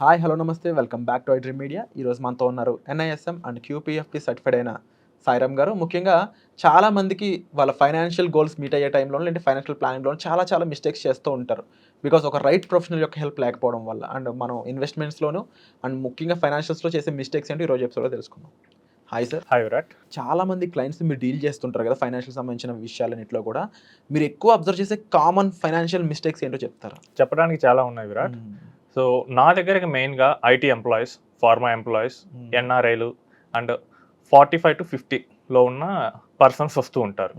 Hi hello నమస్తే. Welcome back to iDream media. ఈరోజు మనతో ఉన్నారు ఎన్ఐఎస్ఎం అండ్ క్యూపీఎఫ్పి సర్టిఫైడ్ అయిన సాయిరామ్ గారు. ముఖ్యంగా చాలా మందికి వాళ్ళ ఫైనాన్షియల్ గోల్స్ మీట్ అయ్యే టైంలో లేదంటే ఫైనాన్షియల్ ప్లానింగ్లో చాలా చాలా మిస్టేక్స్ చేస్తూ ఉంటారు. బికాస్ ఒక రైట్ ప్రొఫెషనల్ యొక్క హెల్ప్ లేకపోవడం వల్ల అండ్ మనం ఇన్వెస్ట్మెంట్స్లోను అండ్ ముఖ్యంగా ఫైనాన్షియల్స్లో చేసే మిస్టేక్స్ ఏంటి ఈరోజు ఎపిసోడ్లో తెలుసుకుందాం. హాయ్ సార్ హాయ్ విరాట్ చాలా మంది క్లయింట్స్ మీరు డీల్ చేస్తుంటారు కదా ఫైనాన్షియల్ సంబంధించిన విషయాలన్నింటిలో కూడా. మీరు ఎక్కువ అబ్జర్వ్ చేసే కామన్ ఫైనాన్షియల్ మిస్టేక్స్ ఏంటో చెప్తారా? చెప్పడానికి చాలా ఉన్నాయి విరాట్ సో నా దగ్గరికి మెయిన్గా ఐటీ ఎంప్లాయీస్ ఫార్మా ఎంప్లాయీస్ ఎన్ఆర్ఐలు అండ్ ఫార్టీ ఫైవ్ టు ఫిఫ్టీలో ఉన్న పర్సన్స్ వస్తూ ఉంటారు.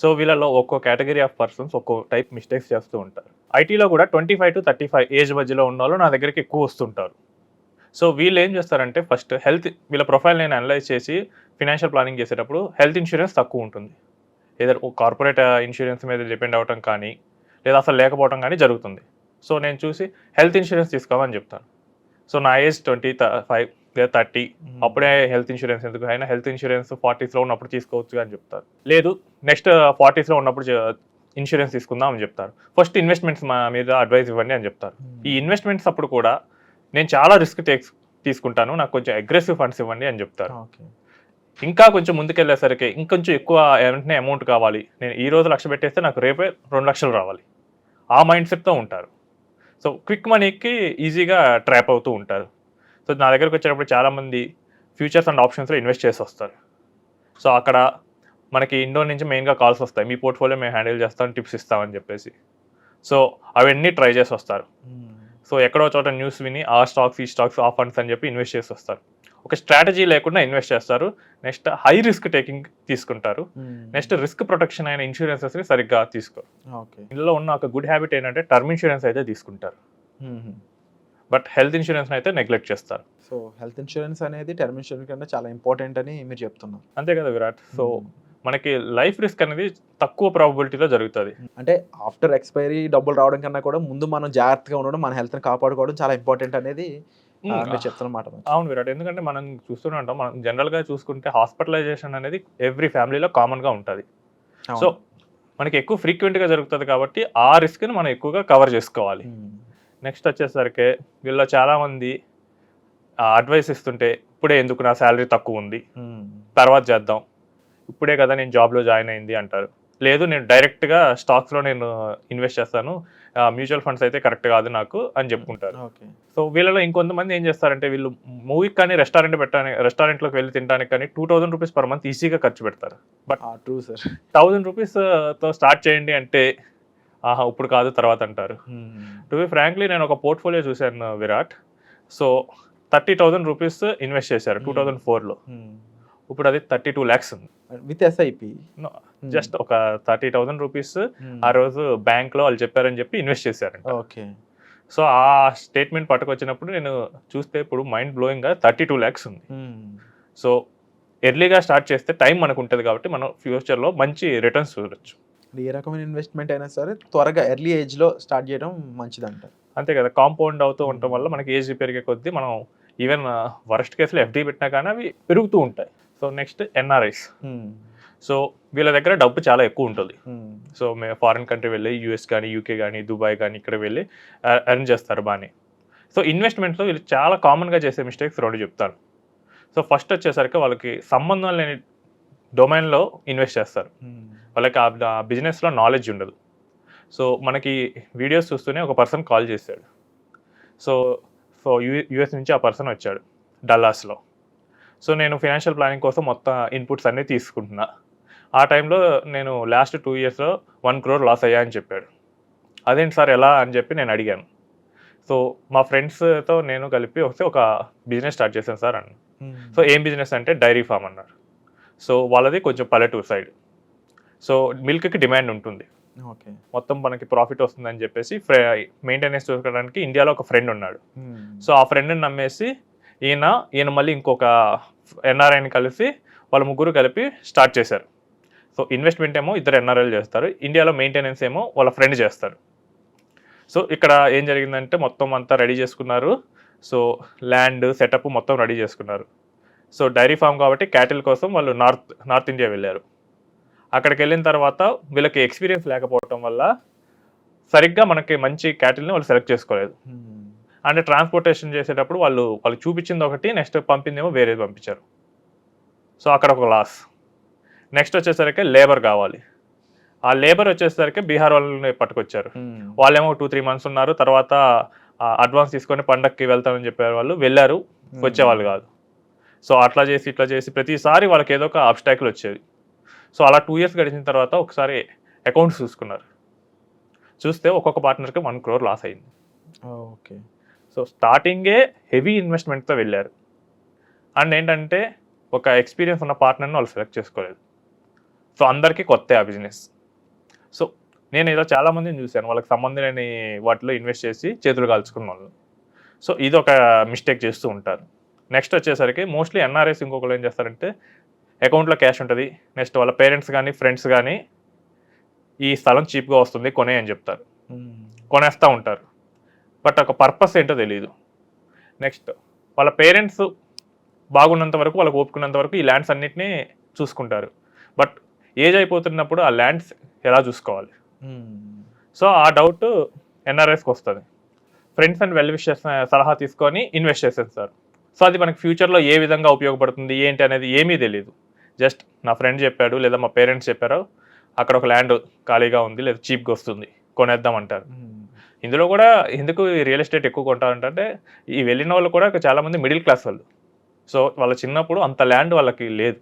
సో వీళ్ళలో ఒక్కో కేటగిరీ ఆఫ్ పర్సన్స్ ఒక్కో టైప్ మిస్టేక్స్ చేస్తూ ఉంటారు. ఐటీలో కూడా twenty five to thirty five age మధ్యలో ఉన్న వాళ్ళు నా దగ్గరికి ఎక్కువ వస్తుంటారు. సో వీళ్ళు ఏం చేస్తారంటే ఫస్ట్ హెల్త్ వీళ్ళ ప్రొఫైల్ నేను అనలైజ్ చేసి ఫినాన్షియల్ ప్లానింగ్ చేసేటప్పుడు హెల్త్ ఇన్సూరెన్స్ తక్కువ ఉంటుంది. ఏదో కార్పొరేట్ ఇన్సూరెన్స్ మీద డిపెండ్ అవ్వటం కానీ లేదా అసలు లేకపోవడం కానీ జరుగుతుంది. సో నేను చూసి హెల్త్ ఇన్సూరెన్స్ తీసుకోమని చెప్తాను. సో నా ఏజ్ ట్వంటీ ఫైవ్ లేదా థర్టీ అప్పుడే హెల్త్ ఇన్సూరెన్స్ ఎందుకు? అయినా హెల్త్ ఇన్సూరెన్స్ ఫార్టీస్లో ఉన్నప్పుడు తీసుకోవచ్చు అని చెప్తారు. లేదు. నెక్స్ట్ ఫార్టీస్లో ఉన్నప్పుడు ఇన్సూరెన్స్ తీసుకుందాం అని చెప్తారు. ఫస్ట్ ఇన్వెస్ట్మెంట్స్ మా మీద అడ్వైస్ ఇవ్వండి అని చెప్తారు. ఈ ఇన్వెస్ట్మెంట్స్ అప్పుడు కూడా నేను చాలా రిస్క్ టేక్స్ తీసుకుంటాను నాకు కొంచెం అగ్రెసివ్ ఫండ్స్ ఇవ్వండి అని చెప్తారు. ఓకే. ఇంకా కొంచెం ముందుకెళ్ళేసరికి ఇంకొంచెం ఎక్కువ వెంటనే అమౌంట్ కావాలి. నేను ఈ రోజు లక్ష పెట్టేస్తే నాకు రేపే రెండు లక్షలు రావాలి. ఆ మైండ్ సెట్తో ఉంటారు. సో క్విక్ మనీకి ఈజీగా ట్రాప్ అవుతూ ఉంటారు. సో నా దగ్గరకు వచ్చేటప్పుడు చాలామంది ఫ్యూచర్స్ అండ్ ఆప్షన్స్లో ఇన్వెస్ట్ చేసి వస్తారు. సో అక్కడ మనకి ఇండో నుంచి మెయిన్గా కాల్స్ వస్తాయి. మీ పోర్ట్ఫోలియో మేము హ్యాండిల్ చేస్తాం టిప్స్ ఇస్తామని చెప్పేసి. సో అవన్నీ ట్రై చేసి వస్తారు. సో ఎక్కడో చోట న్యూస్ విని ఆ స్టాక్స్ ఈ స్టాక్స్ ఆ ఫండ్స్ అని చెప్పి ఇన్వెస్ట్ చేసి వస్తారు. ఒక స్ట్రాటజీ లేకుండా ఇన్వెస్ట్ చేస్తారు. నెక్స్ట్ హై రిస్క్ టేకింగ్ తీసుకుంటారు. నెక్స్ట్ రిస్క్ ప్రొటెక్షన్ అయిన ఇన్సూరెన్సెస్ని సరిగ్గా తీసుకోరు ఇందులో ఉన్న ఒక గుడ్ హ్యాబిట్ ఏంటంటే టర్మ్ ఇన్సూరెన్స్ అయితే తీసుకుంటారు. బట్ హెల్త్ ఇన్సూరెన్స్ అయితే నెగ్లెక్ట్ చేస్తారు. సో హెల్త్ ఇన్సూరెన్స్ అనేది టర్మ్ ఇన్సూరెన్స్ కన్నా చాలా ఇంపార్టెంట్ అని మీరు చెప్తున్నారు. అంతే కదా విరాట్. సో మనకి లైఫ్ రిస్క్ అనేది తక్కువ ప్రాబబిలిటీలో జరుగుతుంది. అంటే ఆఫ్టర్ ఎక్స్పైరీ డబ్బులు రావడం కన్నా కూడా ముందు మనం జాగ్రత్తగా ఉండడం మన హెల్త్ని కాపాడుకోవడం చాలా ఇంపార్టెంట్ అనేది మీరు చెప్తున్నమాట అవును విరాట్ ఎందుకంటే మనం చూస్తూనే ఉంటాం మనం జనరల్గా చూసుకుంటే హాస్పిటలైజేషన్ అనేది ఎవ్రీ ఫ్యామిలీలో కామన్గా ఉంటుంది. సో మనకి ఎక్కువ ఫ్రీక్వెంట్గా జరుగుతుంది కాబట్టి ఆ రిస్క్ని మనం ఎక్కువగా కవర్ చేసుకోవాలి. నెక్స్ట్ వచ్చేసరికి వీళ్ళ చాలామంది అడ్వైస్ ఇస్తుంటే ఇప్పుడే ఎందుకు నా శాలరీ తక్కువ ఉంది? తర్వాత చేద్దాం. ఇప్పుడే కదా నేను జాబ్లో జాయిన్ అయింది అంటారు. లేదు నేను డైరెక్ట్గా స్టాక్స్లో నేను ఇన్వెస్ట్ చేస్తాను. మ్యూచువల్ ఫండ్స్ అయితే కరెక్ట్ కాదు నాకు అని చెప్పుకుంటారు. ఓకే. సో వీళ్ళలో ఇంకొంతమంది ఏం చేస్తారంటే వీళ్ళు మూవీకి కానీ రెస్టారెంట్ పెట్టడానికి రెస్టారెంట్లోకి వెళ్ళి తినడానికి కానీ two thousand rupees per month ఈజీగా ఖర్చు పెడతారు. బట్ ట్రూ సార్ థౌజండ్ రూపీస్తో స్టార్ట్ చేయండి అంటే ఆహా ఇప్పుడు కాదు తర్వాత అంటారు. టు బి ఫ్రాంక్లీ నేను ఒక పోర్ట్ఫోలియో చూశాను Virat. So thirty thousand rupees invest చేశారు టూ థౌజండ్ ఫోర్లో ఇప్పుడు అది థర్టీ టూ ల్యాక్స్ ఉంది. విత్ ఎస్ఐపి జస్ట్ ఒక థర్టీ థౌసండ్ రూపీస్ ఆ రోజు బ్యాంక్లో వాళ్ళు చెప్పారని చెప్పి ఇన్వెస్ట్ చేశారంట. ఓకే సో ఆ స్టేట్మెంట్ పట్టుకొచ్చినప్పుడు నేను చూస్తే ఇప్పుడు మైండ్ బ్లోయింగ్గా థర్టీ టూ ల్యాక్స్ ఉంది. సో ఎర్లీగా స్టార్ట్ చేస్తే టైం మనకు ఉంటుంది కాబట్టి మనం ఫ్యూచర్లో మంచి రిటర్న్స్ చూడొచ్చు. ఏ రకమైన ఇన్వెస్ట్మెంట్ అయినా సరే త్వరగా ఎర్లీ ఏజ్లో స్టార్ట్ చేయడం మంచిదంట. అంతే కదా కాంపౌండ్ అవుతూ ఉండటం వల్ల మనకి ఏజ్ పెరిగే కొద్దీ మనం ఈవెన్ వరస్ట్ కేసులో ఎఫ్డీ పెట్టినా కానీ అవి పెరుగుతూ ఉంటాయి. So next NRIs. సో వీళ్ళ దగ్గర డబ్బు చాలా ఎక్కువ ఉంటుంది. సో మేము ఫారిన్ కంట్రీ వెళ్ళి యూఎస్ కానీ యూకే కానీ దుబాయ్ కానీ ఇక్కడ వెళ్ళి ఎర్న్ చేస్తారు బాగానే. సో ఇన్వెస్ట్మెంట్లో వీళ్ళు చాలా కామన్గా చేసే మిస్టేక్స్ రెండు చెప్తాను. సో ఫస్ట్ వచ్చేసరికి వాళ్ళకి సంబంధం లేని డొమైన్లో ఇన్వెస్ట్ చేస్తారు. వాళ్ళకి ఆ బిజినెస్లో నాలెడ్జ్ ఉండదు. సో మనకి వీడియోస్ చూస్తూనే ఒక పర్సన్ కాల్ చేశాడు. సో సో యూ యూఎస్ నుంచి ఆ పర్సన్ వచ్చాడు డల్లాస్లో. సో నేను ఫైనాన్షియల్ ప్లానింగ్ కోసం మొత్తం ఇన్పుట్స్ అన్నీ తీసుకుంటున్నా. ఆ టైంలో నేను లాస్ట్ టూ ఇయర్స్లో వన్ క్రోర్ లాస్ అయ్యా అని చెప్పాడు. అదేంటి సార్ ఎలా అని చెప్పి నేను అడిగాను. సో మా ఫ్రెండ్స్తో నేను కలిపి వస్తే ఒక బిజినెస్ స్టార్ట్ చేశాను సార్ అన్న సో ఏం బిజినెస్ అంటే డైరీ ఫామ్ అన్నారు. సో వాళ్ళది కొంచెం పల్లెటూరు సైడ్ సో మిల్క్కి డిమాండ్ ఉంటుంది. ఓకే. మొత్తం మనకి ప్రాఫిట్ వస్తుందని చెప్పేసి మెయింటెనెన్స్ చూసుకోవడానికి ఇండియాలో ఒక ఫ్రెండ్ ఉన్నాడు. సో ఆ ఫ్రెండ్ని నమ్మేసి ఈయన ఈయన మళ్ళీ ఇంకొక ఎన్ఆర్ఐని కలిసి వాళ్ళ ముగ్గురు కలిపి స్టార్ట్ చేశారు. సో ఇన్వెస్ట్మెంట్ ఏమో ఇద్దరు ఎన్ఆర్ఐలు చేస్తారు. ఇండియాలో మెయింటెనెన్స్ ఏమో వాళ్ళ ఫ్రెండ్ చేస్తారు. సో ఇక్కడ ఏం జరిగిందంటే మొత్తం అంతా రెడీ చేసుకున్నారు. సో ల్యాండ్ సెటప్ మొత్తం రెడీ చేసుకున్నారు. సో డైరీ ఫామ్ కాబట్టి క్యాటిల్ కోసం వాళ్ళు నార్త్ నార్త్ ఇండియా వెళ్ళారు. అక్కడికి వెళ్ళిన తర్వాత వీళ్ళకి ఎక్స్పీరియన్స్ లేకపోవటం వల్ల సరిగ్గా మనకి మంచి క్యాటిల్ని వాళ్ళు సెలెక్ట్ చేసుకోలేదు. అంటే ట్రాన్స్పోర్టేషన్ చేసేటప్పుడు వాళ్ళు వాళ్ళు చూపించింది ఒకటి నెక్స్ట్ పంపిందేమో వేరేది పంపించారు. సో అక్కడ ఒక లాస్. నెక్స్ట్ వచ్చేసరికి లేబర్ కావాలి. ఆ లేబర్ వచ్చేసరికి బీహార్ వాళ్ళని పట్టుకొచ్చారు. వాళ్ళేమో టూ త్రీ మంత్స్ ఉన్నారు తర్వాత అడ్వాన్స్ తీసుకొని పండక్కి వెళ్తామని చెప్పారు వాళ్ళు. వెళ్ళారు వచ్చేవాళ్ళు కాదు. సో అట్లా చేసి ఇట్లా చేసి ప్రతిసారి వాళ్ళకి ఏదో ఒక అబ్స్టాకిల్ వచ్చేది. సో అలా టూ ఇయర్స్ గడిచిన తర్వాత ఒకసారి అకౌంట్స్ చూసుకున్నారు. చూస్తే ఒక్కొక్క పార్ట్నర్కి వన్ క్రోర్ లాస్ అయింది. ఓకే. సో స్టార్టింగే హెవీ ఇన్వెస్ట్మెంట్తో వెళ్ళారు. అండ్ ఏంటంటే ఒక ఎక్స్పీరియన్స్ ఉన్న పార్ట్నర్ని వాళ్ళు సెలెక్ట్ చేసుకోలేదు. సో అందరికీ కొత్త ఆ బిజినెస్ సో నేను ఇలా చాలామందిని చూశాను. వాళ్ళకి సంబంధం లేని వాటిలో ఇన్వెస్ట్ చేసి చేతులు కాల్చుకున్న వాళ్ళు సో ఇది ఒక మిస్టేక్ చేస్తూ ఉంటారు. నెక్స్ట్ వచ్చేసరికి మోస్ట్లీ ఎన్ఆర్ఎస్ ఇంకొకరు ఏం చేస్తారంటే అకౌంట్లో క్యాష్ ఉంటుంది. నెక్స్ట్ వాళ్ళ పేరెంట్స్ కానీ ఫ్రెండ్స్ కానీ ఈ స్థలం చీప్గా వస్తుంది కొనే అని చెప్తారు. కొనేస్తూ ఉంటారు. బట్ ఒక పర్పస్ ఏంటో తెలియదు నెక్స్ట్ వాళ్ళ పేరెంట్స్ బాగున్నంత వరకు వాళ్ళకి ఒప్పుకున్నంత వరకు ఈ ల్యాండ్స్ అన్నిటినీ చూసుకుంటారు. బట్ ఏజ్ అయిపోతున్నప్పుడు ఆ ల్యాండ్స్ ఎలా చూసుకోవాలి? సో ఆ డౌట్ ఎన్ఆర్ఎస్కి వస్తుంది. ఫ్రెండ్స్ అండ్ వెల్ విషెస్ సలహా తీసుకొని ఇన్వెస్ట్ చేసేస్తారు సో అది మనకి ఫ్యూచర్లో ఏ విధంగా ఉపయోగపడుతుంది ఏంటి అనేది ఏమీ తెలియదు జస్ట్ నా ఫ్రెండ్ చెప్పాడు లేదా మా పేరెంట్స్ చెప్పారు అక్కడ ఒక ల్యాండ్ ఖాళీగా ఉంది లేదా చీప్గా వస్తుంది కొనేద్దాం అంటారు. ఇందులో కూడా ఎందుకు రియల్ ఎస్టేట్ ఎక్కువ కొంటారంటే ఈ వెళ్ళిన వాళ్ళు కూడా చాలా మంది మిడిల్ క్లాస్ వాళ్ళు. సో వాళ్ళ చిన్నప్పుడు అంత ల్యాండ్ వాళ్ళకి లేదు.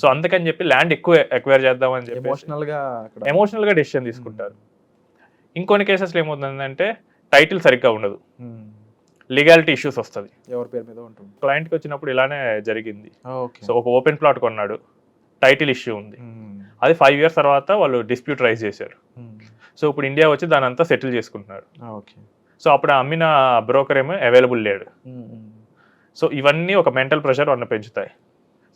సో అందుకని చెప్పి ల్యాండ్ ఎక్కువ ఎక్వైర్ చేద్దామని చెప్పి ఎమోషనల్గా అక్కడ ఎమోషనల్గా డెసిషన్ తీసుకుంటారు. ఇంకొన్ని కేసెస్లో ఏమవుతుందంటే టైటిల్ సరిగ్గా ఉండదు. లీగాలిటీ ఇష్యూస్ వస్తుంది. ఎవరి పేరు మీద ఉంటుంది. క్లయింట్కి వచ్చినప్పుడు ఇలానే జరిగింది. సో ఒక ఓపెన్ ప్లాట్ కొన్నాడు. టైటిల్ ఇష్యూ ఉంది. అది ఫైవ్ ఇయర్స్ తర్వాత వాళ్ళు డిస్ప్యూట్ రైజ్ చేశారు. సో ఇప్పుడు ఇండియా వచ్చి దాని అంతా సెటిల్ చేసుకుంటున్నారు ఓకే. సో అప్పుడు అమ్మిన బ్రోకర్ ఏమో అవైలబుల్ లేడు. సో ఇవన్నీ ఒక మెంటల్ ప్రెషర్ వన్న పెంచుతాయి.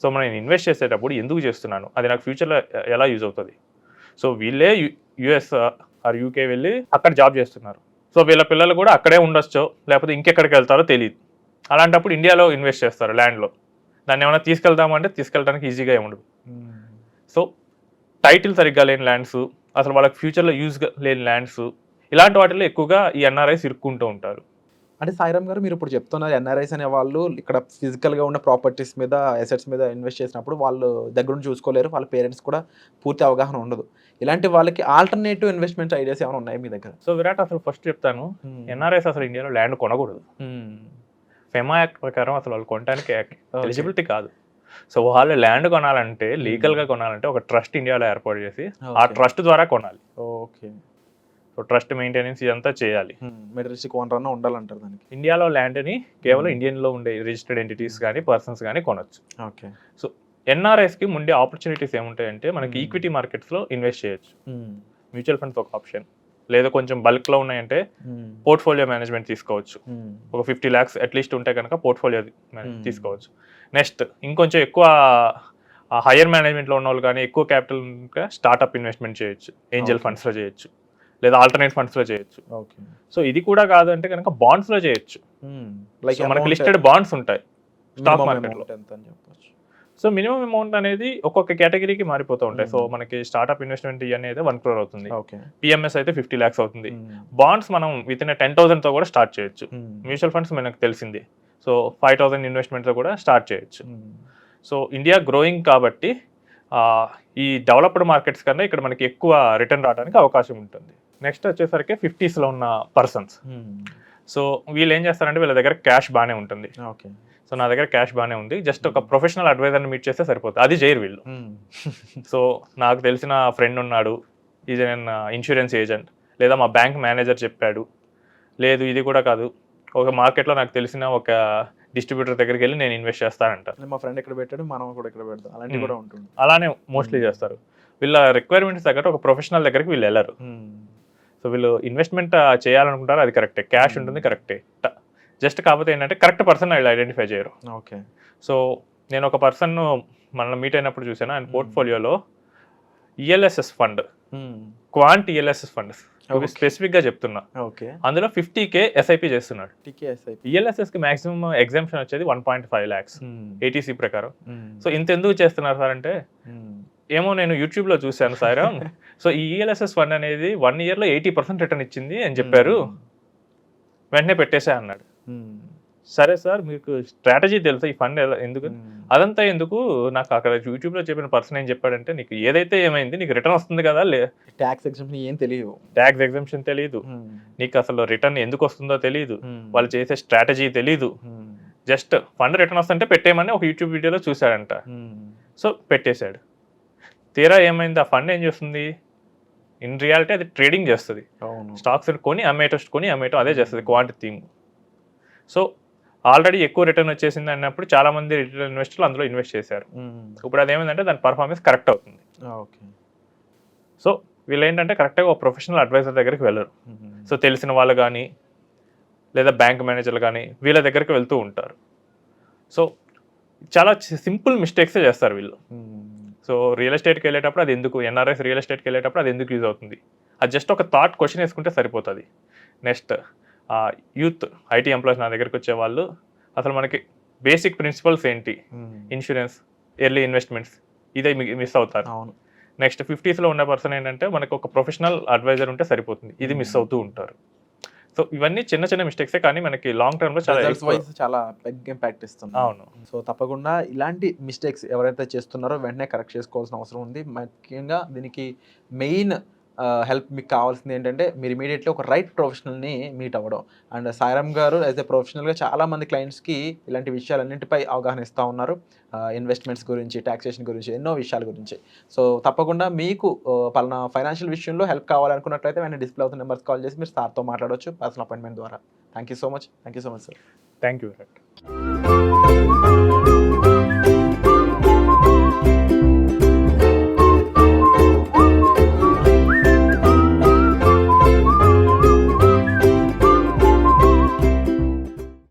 సో మనం ఇన్వెస్ట్ చేసేటప్పుడు ఎందుకు చేస్తున్నాను? అది నాకు ఫ్యూచర్లో ఎలా యూజ్ అవుతుంది? సో వీళ్ళే యుఎస్ ఆర్ యూకే వెళ్ళి అక్కడ జాబ్ చేస్తున్నారు. సో వీళ్ళ పిల్లలు కూడా అక్కడే ఉండొచ్చో లేకపోతే ఇంకెక్కడికి వెళ్తారో తెలియదు అలాంటప్పుడు ఇండియాలో ఇన్వెస్ట్ చేస్తారు ల్యాండ్లో దాన్ని ఏమైనా తీసుకెళ్దామంటే తీసుకెళ్ళడానికి ఈజీగా ఉండదు సో టైటిల్ సరిగ్గా లేని ల్యాండ్స్ అసలు వాళ్ళకి ఫ్యూచర్లో యూజ్ లేని ల్యాండ్స్ ఇలాంటి వాటిలో ఎక్కువగా ఈ ఎన్ఆర్ఐస్ ఇరుక్కుంటూ ఉంటారు. అంటే సాయిరామ్ గారు మీరు ఇప్పుడు చెప్తున్నారు ఎన్ఆర్ఐస్ అనే వాళ్ళు ఇక్కడ physical గా ఉన్న ప్రాపర్టీస్ మీద అసెట్స్ మీద ఇన్వెస్ట్ చేసినప్పుడు వాళ్ళు దగ్గర నుంచి చూసుకోలేరు వాళ్ళ పేరెంట్స్ కూడా పూర్తి అవగాహన ఉండదు. ఇలాంటి వాళ్ళకి ఆల్టర్నేటివ్ ఇన్వెస్ట్మెంట్ ఐడియాస్ ఏమైనా ఉన్నాయి మీ దగ్గర? సో విరాట్ అసలు ఫస్ట్ చెప్తాను ఎన్ఆర్ఐస్ అసలు ఇండియాలో ల్యాండ్ కొనకూడదు. ఫెమా యాక్ట్ ప్రకారం అసలు వాళ్ళు కొనడానికి ఎలిజిబిలిటీ కాదు. సో వాళ్ళు ల్యాండ్ కొనాలంటే లీగల్గా కొనాలంటే ఒక ట్రస్ట్ ఇండియాలో ఏర్పాటు చేసి ఆ ట్రస్ట్ ద్వారా కొనాలి. ఓకే. సో ట్రస్ట్ మెయింటెనెన్స్ ఇదంతా చేయాలి. మెటరిస్టిక్ ఓనర్ అన్న ఉండాలంటారు దానికి. ఇండియాలో ల్యాండ్ని కేవలం. ఇండియన్లో ఉండే రిజిస్టర్డ్ ఎంటిటీస్ కానీ పర్సన్స్ కానీ కొనొచ్చు. ఓకే. ఎన్ఆర్ఎస్కి ముందే ఆపర్చునిటీస్ ఏముంటాయంటే మనకి. ఈక్విటీ మార్కెట్స్లో ఇన్వెస్ట్ చేయొచ్చు. మ్యూచువల్ ఫండ్స్ ఒక ఆప్షన్. లేదా కొంచెం బల్క్లో ఉన్నాయంటే పోర్ట్ఫోలియో మేనేజ్మెంట్ తీసుకోవచ్చు. ఒక ఫిఫ్టీ ల్యాక్స్ అట్లీస్ట్ ఉంటే కనుక పోర్ట్ఫోలియో Hmm. తీసుకోవచ్చు. నెక్స్ట్ ఇంకొంచెం ఎక్కువ హయ్యర్ మేనేజ్మెంట్లో ఉన్న వాళ్ళు కానీ ఎక్కువ క్యాపిటల్ స్టార్ట్అప్ ఇన్వెస్ట్మెంట్ చేయొచ్చు ఏంజల్. ఫండ్స్లో చేయొచ్చు లేదా ఆల్టర్నేట్ ఫండ్స్లో చేయొచ్చు. ఓకే సో ఇది కూడా కాదు అంటే కనుక బాండ్స్లో చేయొచ్చు. లైక్ మనకి లిస్టెడ్ బాండ్స్ ఉంటాయి స్టాక్ మార్కెట్లో సో మినిమం అమౌంట్ అనేది ఒక్కొక్క కేటగిరీకి మారిపోతూ ఉంటాయి. So Hmm. మనకి స్టార్ట్అప్ ఇన్వెస్ట్మెంట్ ఇవన్నీ అయితే వన్ క్రోర్ అవుతుంది. ఓకే పిఎంఎస్ అయితే ఫిఫ్టీ ల్యాక్స్ అవుతుంది. బాండ్స్ మనం విత్ ఇన్ టెన్తో కూడా స్టార్ట్ చేయొచ్చు. మ్యూచువల్ ఫండ్స్ మనకు తెలిసింది. సో ఫైవ్ థౌసండ్ ఇన్వెస్ట్మెంట్తో కూడా స్టార్ట్ చేయొచ్చు. సో ఇండియా గ్రోయింగ్ కాబట్టి ఈ డెవలప్డ్ మార్కెట్స్ కన్నా ఇక్కడ మనకి ఎక్కువ రిటర్న్ రావడానికి అవకాశం ఉంటుంది. నెక్స్ట్ వచ్చేసరికి ఫిఫ్టీస్లో ఉన్న పర్సన్స్ సో వీళ్ళు ఏం చేస్తారంటే వీళ్ళ దగ్గర క్యాష్ బాగానే ఉంటుంది. ఓకే సో నా దగ్గర క్యాష్ బాగానే ఉంది. జస్ట్ ఒక ప్రొఫెషనల్ అడ్వైజర్ని మీట్ చేస్తే సరిపోతుంది. అది చేయరు వీళ్ళు. సో నాకు తెలిసిన ఫ్రెండ్ ఉన్నాడు. ఈజ్ అన్ ఇన్సూరెన్స్ ఏజెంట్ లేదా మా బ్యాంక్ మేనేజర్ చెప్పాడు. లేదు ఇది కూడా కాదు. ఒక మార్కెట్లో నాకు తెలిసిన ఒక డిస్ట్రిబ్యూటర్ దగ్గరికి వెళ్ళి నేను ఇన్వెస్ట్ చేస్తానంట. మా ఫ్రెండ్ ఇక్కడ పెట్టాడు? మనం కూడా ఇక్కడ పెడతాం. అలాంటివి Hmm. కూడా ఉంటుంది అలానే మోస్ట్లీ Hmm. చేస్తారు. వీళ్ళ రిక్వైర్మెంట్స్ తగ్గట్టు ఒక ప్రొఫెషనల్ దగ్గరికి వీళ్ళు వెళ్ళరు. సో వీళ్ళు ఇన్వెస్ట్మెంట్ చేయాలనుకుంటారు. అది కరెక్టే క్యాష్ Hmm. ఉంటుంది కరెక్టే జస్ట్ కాకపోతే ఏంటంటే కరెక్ట్ పర్సన్ వీళ్ళు ఐడెంటిఫై చేయరు. ఓకే. సో నేను ఒక పర్సన్ మనల్ని మీట్ అయినప్పుడు చూసాను ఆయన. పోర్ట్ఫోలియోలో ELSS fund. Quant ELSS fund. Okay. స్పెసిఫిక్గా చెప్తున్నా. ఓకే. అందులో ఫిఫ్టీ కే ఎస్ఐపి చేస్తున్నాడు. ఈఎల్ఎస్ఎస్కి మాక్సిమం ఎగ్జామ్షన్ వచ్చేది one point five lakhs. Eighty C ప్రకారం. సో ఇంత ఎందుకు చేస్తున్నారు సార్ అంటే ఏమో నేను యూట్యూబ్లో చూశాను సాయిరామ్ సో ఈ ఈఎల్ఎస్ఎస్ ఫండ్ అనేది వన్ ఇయర్లో ఎయిటీ పర్సెంట్ రిటర్న్ ఇచ్చింది అని చెప్పారు. వెంటనే పెట్టేసా అన్నాడు. సరే సార్ మీకు స్ట్రాటజీ తెలుసా? ఈ ఫండ్ ఎలా ఎందుకు? అదంతా ఎందుకు? నాకు అక్కడ యూట్యూబ్లో చెప్పిన పర్సన్ ఏం చెప్పాడంటే నీకు ఏదైతే ఏమైంది నీకు రిటర్న్ వస్తుంది కదా లే ట్యాక్స్ ఎగ్జామ్షన్ ఏం తెలియదు. ట్యాక్స్ ఎగ్జామ్షన్ తెలియదు. నీకు అసలు రిటర్న్ ఎందుకు వస్తుందో తెలియదు. వాళ్ళు చేసే స్ట్రాటజీ తెలీదు. జస్ట్ ఫండ్ రిటర్న్ వస్తుంటే పెట్టేయమని ఒక యూట్యూబ్ వీడియోలో చూశాడంట. సో పెట్టేశాడు. తీరా ఏమైంది? ఆ ఫండ్ ఏం చేస్తుంది? ఇన్ రియాలిటీ అది ట్రేడింగ్ చేస్తుంది. స్టాక్స్ కొని అమ్మేటో కొని అమ్మేటో అదే చేస్తుంది. క్వాంటిటీ థింగ్ సో ఆల్రెడీ ఎక్కువ రిటర్న్ వచ్చేసింది అన్నప్పుడు చాలా మంది రిటైల్ ఇన్వెస్టర్లు అందులో ఇన్వెస్ట్ చేశారు. ఇప్పుడు అదేమైందంటే దాని పర్ఫార్మెన్స్ కరెక్ట్ అవుతుంది. ఓకే. సో వీళ్ళు ఏంటంటే కరెక్ట్గా ఒక ప్రొఫెషనల్ అడ్వైజర్ దగ్గరికి వెళ్ళరు. సో తెలిసిన వాళ్ళు కానీ లేదా బ్యాంక్ మేనేజర్లు కానీ వీళ్ళ దగ్గరికి వెళ్తూ ఉంటారు. సో చాలా సింపుల్ మిస్టేక్సే చేస్తారు వీళ్ళు. సో రియల్ ఎస్టేట్కి వెళ్ళేటప్పుడు అది ఎందుకు ఎన్ఆర్ఎస్ రియల్ ఎస్టేట్కి వెళ్ళేటప్పుడు అది ఎందుకు యూజ్ అవుతుంది? అది జస్ట్ ఒక థాట్ క్వశ్చన్ వేసుకుంటే సరిపోతుంది. నెక్స్ట్ యూత్ ఐటీ ఎంప్లాయీస్ నా దగ్గరికి వచ్చే వాళ్ళు అసలు మనకి బేసిక్ ప్రిన్సిపల్స్ ఏంటి? ఇన్సూరెన్స్ ఎర్లీ ఇన్వెస్ట్మెంట్స్ ఇదే మిస్ అవుతారు. అవును. నెక్స్ట్ ఫిఫ్టీస్లో ఉన్న పర్సన్ ఏంటంటే మనకు ఒక ప్రొఫెషనల్ అడ్వైజర్ ఉంటే సరిపోతుంది. ఇది మిస్ అవుతూ ఉంటారు. సో ఇవన్నీ చిన్న చిన్న మిస్టేక్సే కానీ మనకి లాంగ్ చాలా రిజల్ట్స్ ఎక్కువ- వైజ్ చాలా పెద్ద ఇంపాక్ట్ ఇస్తుంది. అవును. సో తప్పకుండా ఇలాంటి మిస్టేక్స్ ఎవరైతే చేస్తున్నారో వెంటనే కరెక్ట్ చేసుకోవాల్సిన అవసరం ఉంది. ముఖ్యంగా దీనికి మెయిన్ హెల్ప్ మీకు కావాల్సింది ఏంటంటే మీరు ఇమీడియట్లీ ఒక రైట్ ప్రొఫెషనల్ని మీట్ అవ్వడం. అండ్ సాయిరామ్ గారు యాజ్ ఎ ప్రొఫెషనల్గా చాలా మంది క్లయింట్స్కి ఇలాంటి విషయాలన్నింటిపై అవగాహన ఇస్తూ ఉన్నారు. ఇన్వెస్ట్మెంట్స్ గురించి ట్యాక్సేషన్ గురించి ఎన్నో విషయాల గురించి. సో తప్పకుండా మీకు పలానా ఫైనాన్షియల్ విషయంలో హెల్ప్ కావాలనుకున్నట్లయితే వెంటనే డిస్ప్లే అవుతున్న నెంబర్స్ కాల్ చేసి మీరు సార్తో మాట్లాడవచ్చు పర్సనల్ అపాయింట్మెంట్ ద్వారా. Thank you so much thank you so much sir thank you